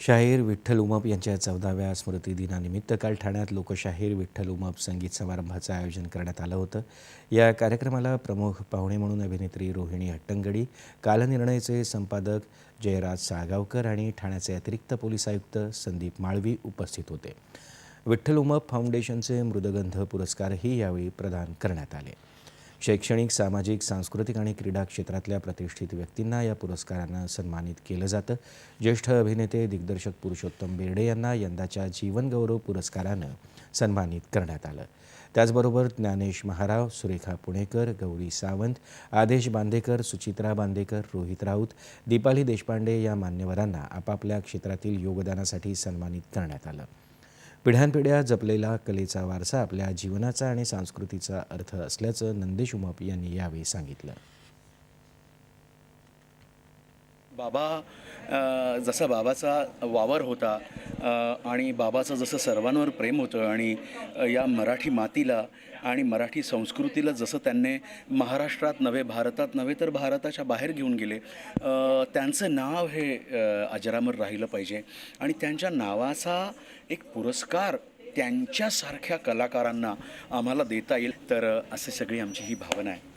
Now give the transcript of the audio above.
शाहीर विठ्ठल उमप यांच्या चौदाव्या स्मृतिदिनानिमित्त काल ठाण्यात लोकशाहीर विठ्ठल उमप संगीत समारंभाचं आयोजन करण्यात आलं होतं. या कार्यक्रमाला प्रमुख पाहुणे म्हणून अभिनेत्री रोहिणी हट्टंगडी कालनिर्णयचे संपादक जयराज साळगावकर आणि ठाण्याचे अतिरिक्त पोलीस आयुक्त संदीप माळवी उपस्थित होते. विठ्ठल उमप फाउंडेशनचे मृदगंध पुरस्कारही यावेळी प्रदान करण्यात आले. शैक्षणिक सामाजिक सांस्कृतिक आणि क्रीडा क्षेत्रातल्या प्रतिष्ठित व्यक्तींना या पुरस्कारानं सन्मानित केलं जातं. ज्येष्ठ अभिनेते दिग्दर्शक पुरुषोत्तम बेर्डे यांना यंदाच्या जीवनगौरव पुरस्कारानं सन्मानित करण्यात आलं. त्याचबरोबर ज्ञानेश महाराव सुरेखा पुणेकर गौरी सावंत आदेश बांदेकर सुचित्रा बांदेकर रोहित राऊत दीपाली देशपांडे या मान्यवरांना आपापल्या क्षेत्रातील योगदानासाठी सन्मानित करण्यात आलं. पिढ्यानपिढ्या जपलेला कलेचा वारसा आपल्या जीवनाचा आणि संस्कृतीचा अर्थ असल्याचं नंदेश उमप यांनी यावेळी सांगितलं. बाबा जसा बाबाचा वावर होता आणि बाबाचं जसं सर्वांवर प्रेम होतं आणि या मराठी मातीला आणि मराठी संस्कृतीला जसं त्यांनी महाराष्ट्रात नव्हे भारतात नव्हे तर भारताच्या बाहेर घेऊन गेले. त्यांचं नाव हे अजरामर राहिलं पाहिजे. आणि त्यांच्या नावाचा एक पुरस्कार त्यांच्यासारख्या कलाकारांना आम्हाला देता येईल. तर असे सगळी आमची ही भावना आहे.